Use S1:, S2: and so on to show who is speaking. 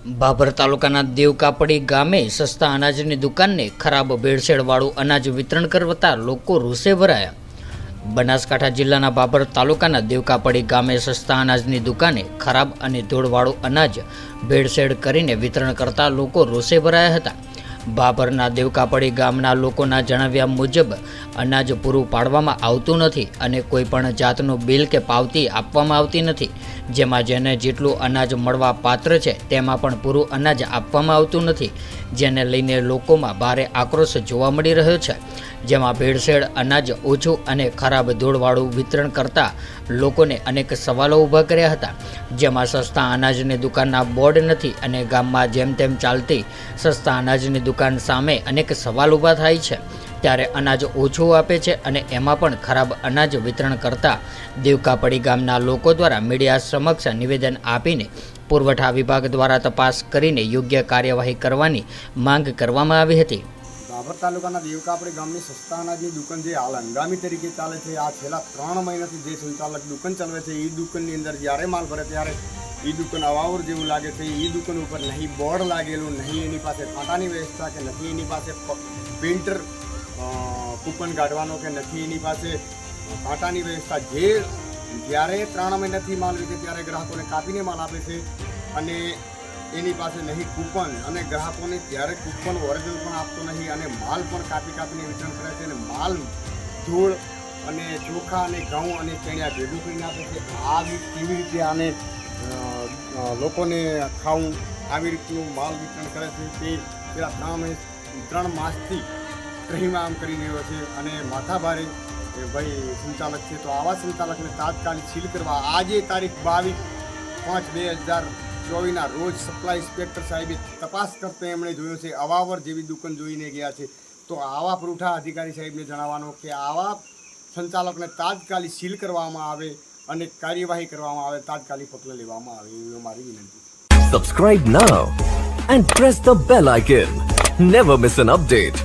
S1: ભાભર તાલુકાના દેવકાપડી ગામે સસ્તા અનાજની દુકાનને ખરાબ ભેળસેળવાળું અનાજ વિતરણ કરતા લોકો રોષે ભરાયા. બનાસકાંઠા જિલ્લાના ભાભર તાલુકાના દેવકાપડી ગામે સસ્તા અનાજની દુકાને ખરાબ અને ધૂળવાળું અનાજ ભેળસેળ કરીને વિતરણ કરતા લોકો રોષે ભરાયા હતા. ભાભરના દેવકાપડી ગામના લોકોના જણાવ્યા મુજબ અનાજ પૂરું પાડવામાં આવતું નથી અને કોઈ પણ જાતનું બિલ કે પાવતી આપવામાં આવતી નથી. જેમાં જેને જેટલું અનાજ મળવા પાત્ર છે, તેમાં પણ પૂરું અનાજ આપવામાં આવતું નથી. જેને લઈને લોકોમાં ભારે આક્રોશ જોવા મળી રહ્યો છે. જેમાં ભેળસેળ, અનાજ ઓછું અને ખરાબ ધૂળવાળું વિતરણ કરતા લોકોને અનેક સવાલો ઊભા કર્યા હતા. જેમાં સસ્તા અનાજની દુકાનના બોર્ડ નથી અને ગામમાં જેમ તેમ ચાલતી સસ્તા અનાજની દુકાન સામે અનેક સવાલ ઊભા થાય છે. ત્યારે અનાજ ઓછું આપે છે અને એમાં પણ ખરાબ અનાજ વિતરણ કરતા દેવકાપડી ગામના લોકો દ્વારા મીડિયા સમક્ષ નિવેદન આપીને પુરવઠા વિભાગ દ્વારા તપાસ કરીને યોગ્ય કાર્યવાહી કરવાની માંગ કરવામાં આવી હતી.
S2: બાબર તાલુકાના દેવકાપડી ગામની સસ્તા અનાજની દુકાન જે હાલ હંગામી તરીકે ચાલે છે, આ છેલ્લા ત્રણ મહિનાથી જે સંચાલક દુકાન ચાલે છે એ દુકાનની અંદર જ્યારે માલ ભરે ત્યારે એ દુકાન અવાવર જેવું લાગે છે. એ દુકાન ઉપર નહીં બોર્ડ લાગેલું, નહીં એની પાસે ફાટાની વ્યવસ્થા કે નથી એની પાસે પ્રિન્ટર કૂપન કાઢવાનો કે નથી એની પાસે કાંટાની વ્યવસ્થા. જે જ્યારે ત્રણ મહિનાથી માલ વેચે ત્યારે ગ્રાહકોને કાપીને માલ આપે છે અને એની પાસે નહીં કૂપન અને ગ્રાહકોને ત્યારે કૂપન ઓરિજિનલ પણ આપતો નહીં અને માલ પણ કાપી કાપીને વિતરણ કરે છે અને માલ ધૂળ અને ચોખા અને ઘઉં અને ચણિયા ભેગું કરીને આપે છે. આવી કેવી રીતે આને લોકોને ખાવું, આવી રીતનું માલ વિતરણ કરે છે તે પેલા ત્રણ ત્રણ માસથી ત્રહીમાં આમ કરી રહ્યો છે અને માથાભારે ભાઈ સંચાલક છે તો આવા સંચાલકને તાત્કાલિક સીલ કરવા આજે તારીખ બાવીસ પાંચ બે હજાર ચોવીસના રોજ સપ્લાય ઇન્સ્પેક્ટર સાહેબે તપાસ કરતા એમણે જોયું છે અવાવર જેવી દુકાન જોઈને ગયા છે. તો આવા પુરવઠા અધિકારી સાહેબને જણાવવાનો કે આવા સંચાલકને તાત્કાલિક સીલ કરવામાં આવે અને કાર્યવાહી કરવામાં આવે તાત્કાલિક પગલાં લેવામાં આવે એવી મારી વિનંતી
S3: Subscribe now and press the bell icon. Never miss an update.